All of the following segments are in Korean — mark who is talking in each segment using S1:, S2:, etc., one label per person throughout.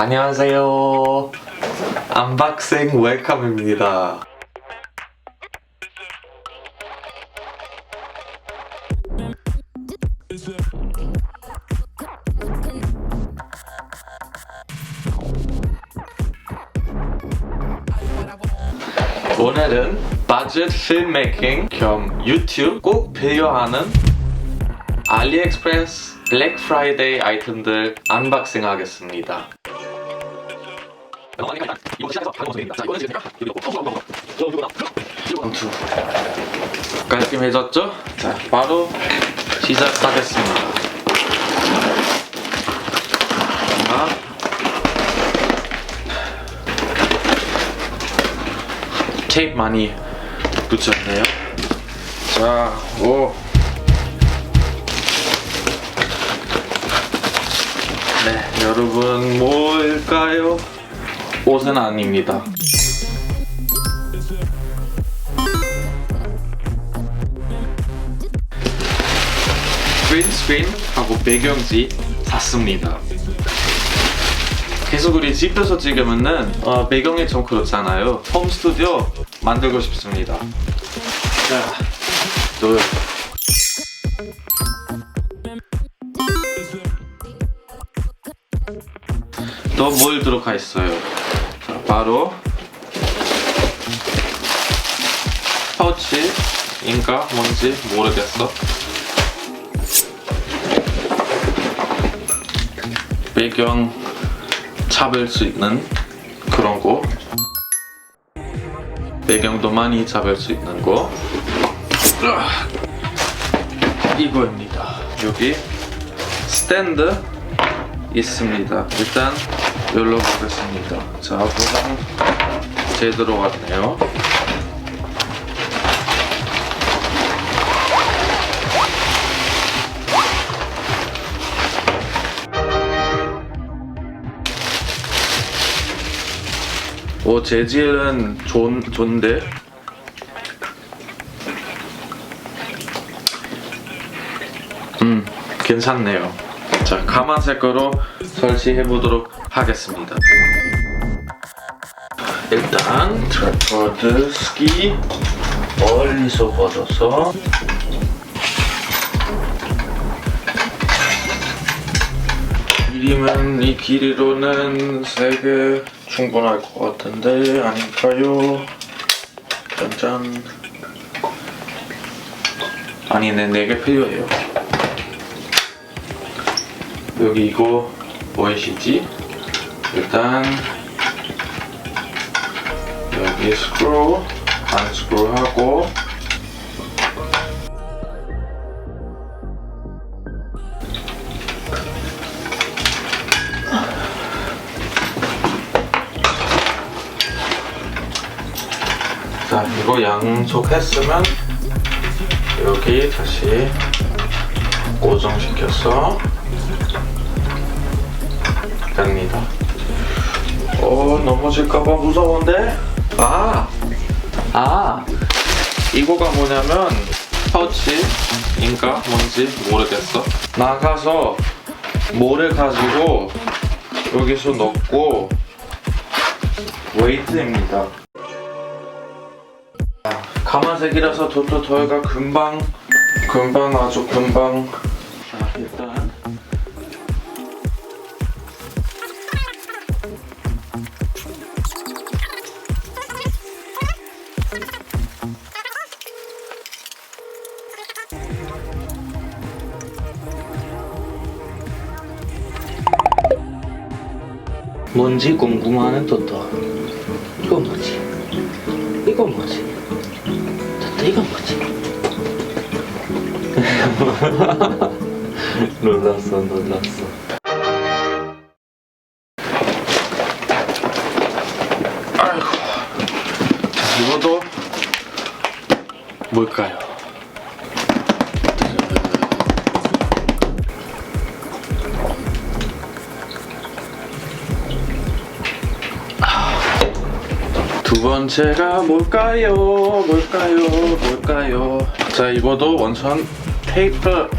S1: 안녕하세요. 안박생 웰컴입니다. 오늘은 바짓 필메이킹 겸 유튜브 꼭 필요하는 알리엑스프레스 블랙 프라이데이 아이템들 언박싱 하겠습니다. 깔끔해졌죠? 자, 바로 시작하겠습니다. 자, 테이프 많이 붙였네요. 자, 오. 네, 여러분 뭘까요? 옷은 아닙니다. 그린 스크린 하고 배경지 샀습니다. 계속 우리 집에서 찍으면은 어, 배경이 좀 그렇잖아요. 홈 스튜디오 만들고 싶습니다. 자, 둘. 또 뭘 들어가 있어요? 자, 바로 파우치인가 뭔지 모르겠어. 배경 잡을 수 있는 그런 거. 배경도 많이 잡을 수 있는 거. 이거입니다. 여기 스탠드 있습니다. 일단 열어보겠습니다. 자, 보상 제대로 왔네요. 오, 재질은 좋은, 좋은데? 음, 괜찮네요. 자, 가만색으로 설치해 보도록 하겠습니다. 일단 트라이포드 스키 멀리서 뻗어서 길이면 이 길이로는 3개 충분할 것 같은데 아닐까요? 짠짠 아니네 4개 필요해요 여기 이거 보이시지? 일단 여기 스크루 안 스크루 하고 자 이거 양속했으면 여기 다시 고정시켜서 됩니다. 어 넘어질까봐 무서운데? 아, 아 이거가 뭐냐면 파우치인가 뭔지 모르겠어. 나가서 모래 가지고 여기서 넣고 웨이트입니다. 가만색이라서 도토 toy가 금방 금방 아주 금방
S2: 뭔지 궁금하는 토토 이거 뭐지? 이거 뭐지? 토토 이거 뭐지? 놀랐어 놀랐어
S1: 아이고 자 이것도 뭘까요? 두 번째가 뭘까요? 뭘까요? 뭘까요? 자, 이거도 원천 테이프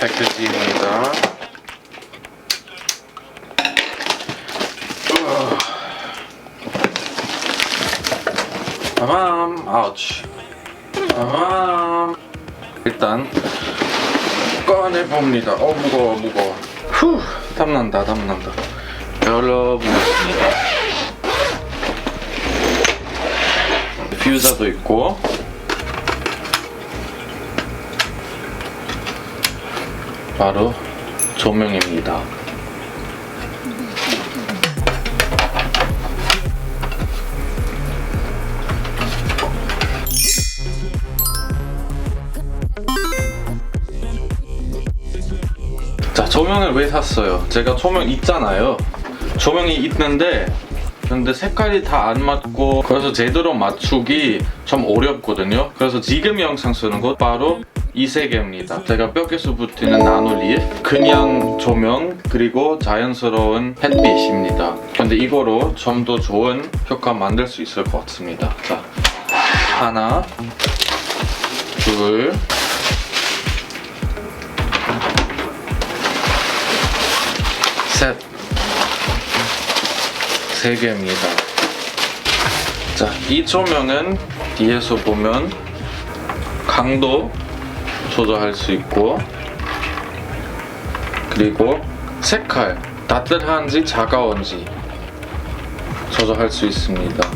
S1: 패키지입니다. 아맘, 아우치. 아맘. 일단 꺼내봅니다. 어, 무거워, 무거워. 후! 탐난다, 탐난다. 열어보겠습니다. 퓨저도 있고. 바로 조명입니다. 자 조명을 왜 샀어요? 제가 조명 있잖아요. 조명이 있는데 근데 색깔이 다 안 맞고 그래서 제대로 맞추기 좀 어렵거든요. 그래서 지금 영상 쓰는 것 바로 이세 개입니다. 제가 벽에서 붙이는 나노리, 그냥 조명 그리고 자연스러운 햇빛입니다. 근데 이거로 좀 더 좋은 효과 만들 수 있을 것 같습니다. 자 하나, 둘, 셋, 세 개입니다. 자, 이 조명은 뒤에서 보면 강도 조절할 수 있고 그리고 색깔 따뜻한지 차가운지 조절할 수 있습니다.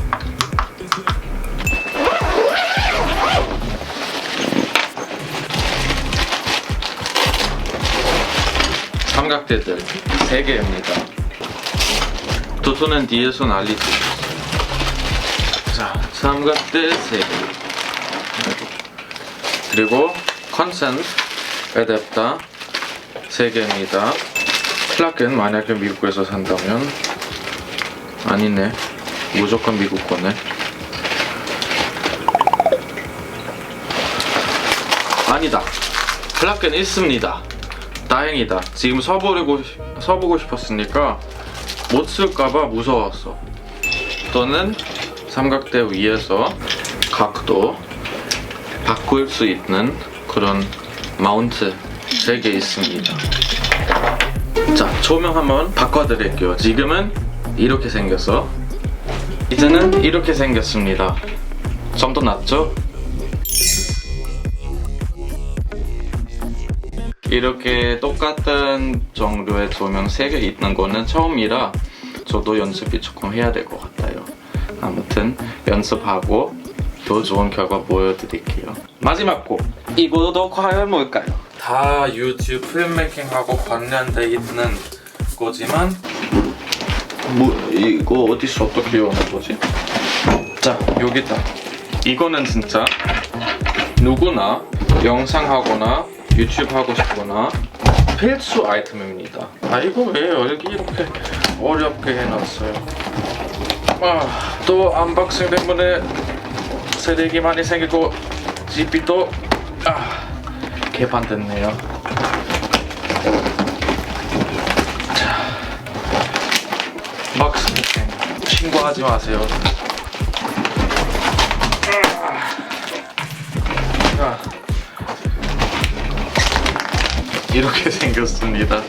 S1: 삼각대들 세 개입니다. 도토는 뒤에서 난리 자, 삼각대 세 개. 그리고 컨센트 에댑터 세 개입니다. 플러그는 만약에 미국에서 산다면 아니네. 무조건 미국 거네. 아니다. 플러그는 있습니다. 다행이다. 지금 서보려고 서보고 싶었으니까 못 쓸까봐 무서웠어. 또는 삼각대 위에서 각도 바꿀 수 있는 그런 마운트 3개 있습니다. 자, 조명 한번 바꿔드릴게요. 지금은 이렇게 생겨서 이제는 이렇게 생겼습니다. 좀더 낫죠? 이렇게 똑같은 정도의 조명 3개 있는 거는 처음이라 저도 연습이 조금 해야 될 것 같아요. 아무튼 연습하고 더 좋은 결과 보여드릴게요. 마지막 곡 이거도 과연 뭘까요? 다 유튜브 필메이킹하고 관련돼 있는 거지만 뭐 이거 어디서 어떻게 오는 거지? 자 여기 있다. 이거는 진짜 누구나 영상 하거나 유튜브 하고 싶거나 필수 아이템입니다. 아 이거 왜 여기 이렇게 어렵게 해놨어요? 아, 또 언박싱 때문에 쓰레기 많이 생기고 GP도 아, 개판됐네요. 자, 박스 신고하지 마세요. 이렇게 생겼습니다.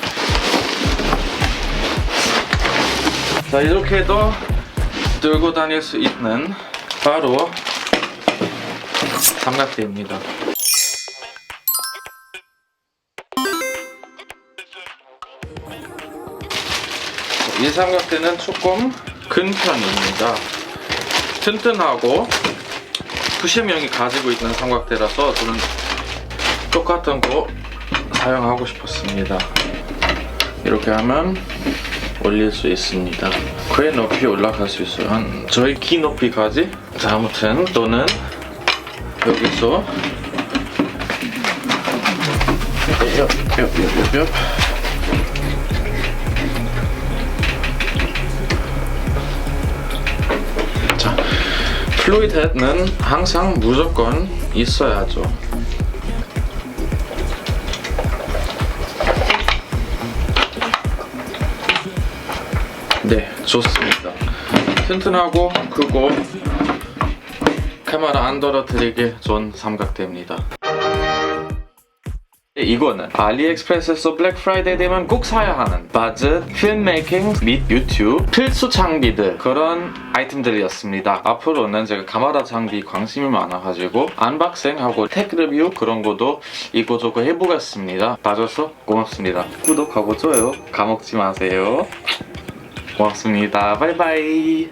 S1: 자, 이렇게 해도 들고 다닐 수 있는 바로 삼각대입니다. 이 삼각대는 조금 큰 편입니다. 튼튼하고 부시명이 가지고 있는 삼각대라서 저는 똑같은 거 사용하고 싶었습니다. 이렇게 하면 올릴 수 있습니다. 꽤 높이 올라갈 수 있어요. 한 저희 키 높이까지. 자, 아무튼 또는 여기서 옆, 옆, 옆, 옆, 옆. 자, 플루이드 헤드는 항상 무조건 있어야죠. 좋습니다. 튼튼하고 크고 카메라 안 떨어뜨리게 좋은 삼각대입니다. 이거는 알리익스프레스에서 블랙 프라이데이 되면 꼭 사야 하는 바즈 필메이킹 및 유튜브 필수 장비들 그런 아이템들이었습니다. 앞으로는 제가 카메라 장비 관심이 많아가지고 언박싱하고 택 리뷰 그런 것도 이거저거 해보겠습니다. 봐줘서 고맙습니다. 구독하고 좋아요 까먹지 마세요. 고맙습니다. 바이바이.